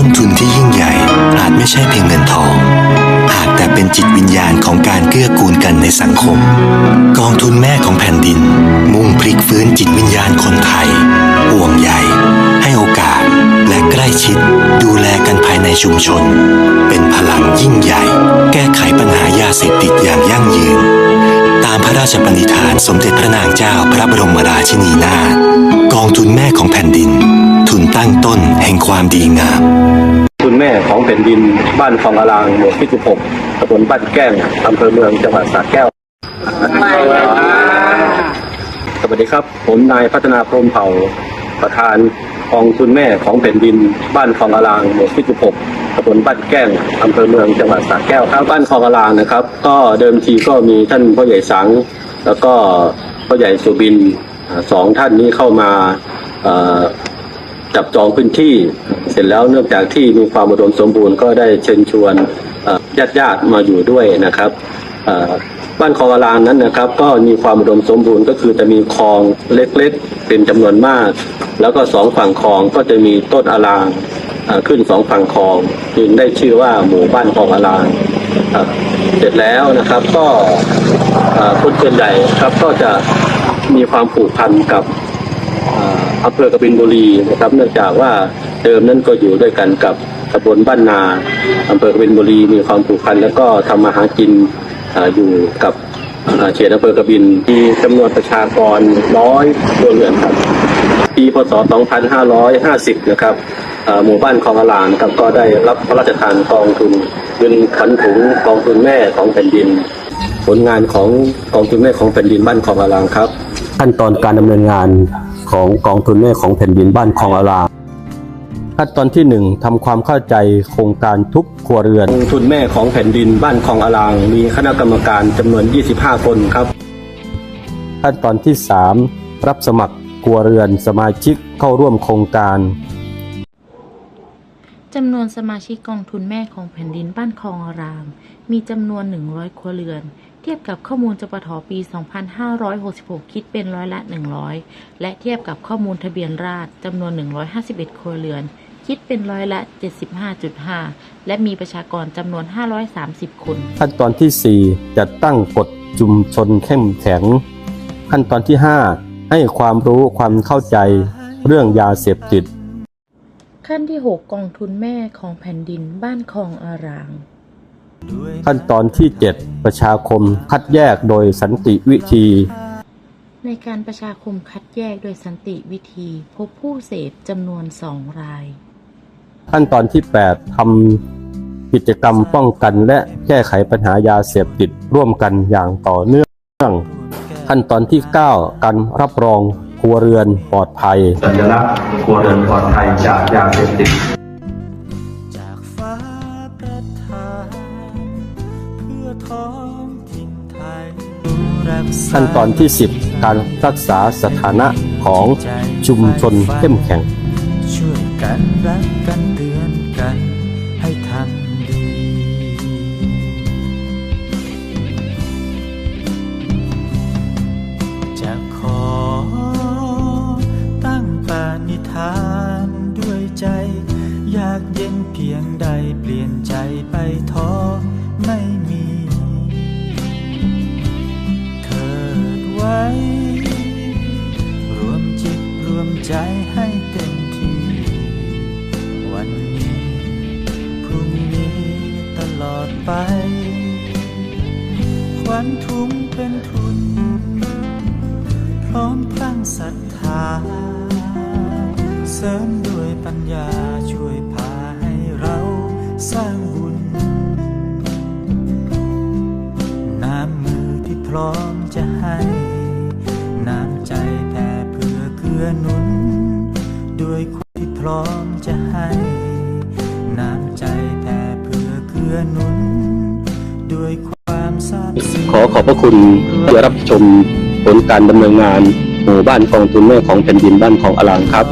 ต้นทุนที่ยิ่งใหญ่อาจไม่ใช่เพียงเงินทอง หากแต่เป็นจิตวิญญาณของการเกื้อกูลกันในสังคม กองทุนแม่ของแผ่นดิน มุ่งพลิกฟื้นจิตวิญญาณคนไทย ห่วงใยให้โอกาส และใกล้ชิดดูแลกันภายในชุมชน เป็นพลังยิ่งใหญ่ แก้ไขปัญหายาเสพติดอย่างยั่งยืน ตามพระราชปณิธานสมเด็จพระนางเจ้าพระบรมราชินีนาถกอง ความดีงาม คุณแม่ของแผ่นดินบ้านฟองอารางหมู่ที่16ตำบลบ้านแก้งอำเภอเมืองจังหวัดสระแก้ว สวัสดีครับ ผมนายพัฒนาพรมเผ่าประธานกองทุนแม่ของแผ่นดิน บ้านฟองอารางหมู่ที่16ตำบลบ้านแก้งอำเภอเมืองจังหวัดสระแก้วครับบ้านฟองอารางนะครับ ก็เดิมทีก็มีท่านพ่อใหญ่สัง แล้วก็พ่อใหญ่สุบินสองท่านนี้เข้ามา จับจองพื้นที่ เสร็จแล้วเนื่องจากที่มีความอุดมสมบูรณ์ก็ได้เชิญชวนญาติญาติมาอยู่ด้วยนะครับบ้านคลองอารางนั้นนะครับ ก็มีความอุดมสมบูรณ์ก็คือจะมีคลองเล็กๆ เป็นจำนวนมาก แล้วก็สองฝั่งคลองก็จะมีต้นอารางขึ้นสองฝั่งคลองจึงได้ชื่อว่าหมู่บ้านคลองอารางเสร็จแล้วนะครับก็คนส่วนใหญ่ครับก็จะมีความผูกพันกับ อำเภอกบินบุรีนะครับ เนื่องจากว่าเดิมนั้นก็อยู่ด้วยกันกับตำบลบ้านนาอำเภอกบินบุรีมีความผูกพันแล้วก็ทำมาหากินออยู่กับเขตอำเภอกบินมีจำนวนประชากรร้อยครัวเรือนครับปีพศ 2550 นะครับหมู่บ้านคลองอลานครับก็ได้รับพระราชทานกองทุนเงินขวัญถุงกองทุนแม่ของแผ่นดิน ผลงานของกองทุนแม่ของแผ่นดินบ้านคลองอลางครับ ขั้นตอนการดำเนินงาน ของกองทุนแม่ของแผ่นดินบ้านคลองอารามขั้นตอนที่หนึ่งทำความเข้าใจโครงการทุกครัวเรือนกองทุนแม่ของแผ่นดินบ้านคลองอลาง มีคณะกรรมการจำนวน 25 คนครับ ขั้นตอนที่สามรับสมัครครัวเรือนสมาชิกเข้าร่วมโครงการจำนวนสมาชิกกองทุนแม่ของแผ่นดินบ้านคลองอาราม มีจำนวน 100 ครัวเรือนเทียบกับข้อมูลจปทปี 2566 คิดเป็นร้อยละ 100 และเทียบกับข้อมูลทะเบียนราษฎร์จำนวน 151 ครัวเรือน คิดเป็นร้อยละ 75.5 และมีประชากรจำนวน 530 คน ขั้นตอนที่สี่จัดตั้งกฎชุมชนเข้มแข็ง ขั้นตอนที่ห้าให้ความรู้ความเข้าใจเรื่องยาเสพติด ขั้นที่ 6 กองทุนแม่ของแผ่นดินบ้านคลองอาราง ขั้นตอนที่ 7 ประชาคมคัดแยกโดยสันติวิธี ในการประชาคมคัดแยกโดยสันติวิธี พบผู้เสพจำนวน2ราย ขั้นตอนที่ 8ทำกิจกรรมป้องกันและแก้ไขปัญหายาเสพติดร่วมกันอย่างต่อเนื่อง ขั้นตอนที่ 9 การรับรองครัวเรือนปลอดภัย สัญลักษณ์ครัวเรือนปลอดภัยจากยาเสพติด ขั้นตอนที่ 10 การรักษาสถานะของชุมชนเข้มแข็ง ช่วยกันรักกันเตือนกันให้ทำดี จะขอตั้งปานิธานด้วยใจ อยากเย็นเพียงใดเปลี่ยนใจไปท้อ ใจให้เต็มที่ วันนี้ พรุ่งนี้ตลอดไป ควันทุงเป็นทุน พร้อมพลังศรัทธา เสริมด้วยปัญญาช่วยพาให้เราสร้างบุญ น้ำมือที่พร้อมจะให้ น้ำใจแผ่เพื่อเกื้อหนุน ร้อมจะให้น้ำใจแต่เพื่อเกื้อหนุน ด้วยความซาบซึ้งขอขอบพระคุณที่รับชมผลการดำเนินงานหมู่บ้านกองทุนแม่ของแผ่นดินบ้านของอลางครับ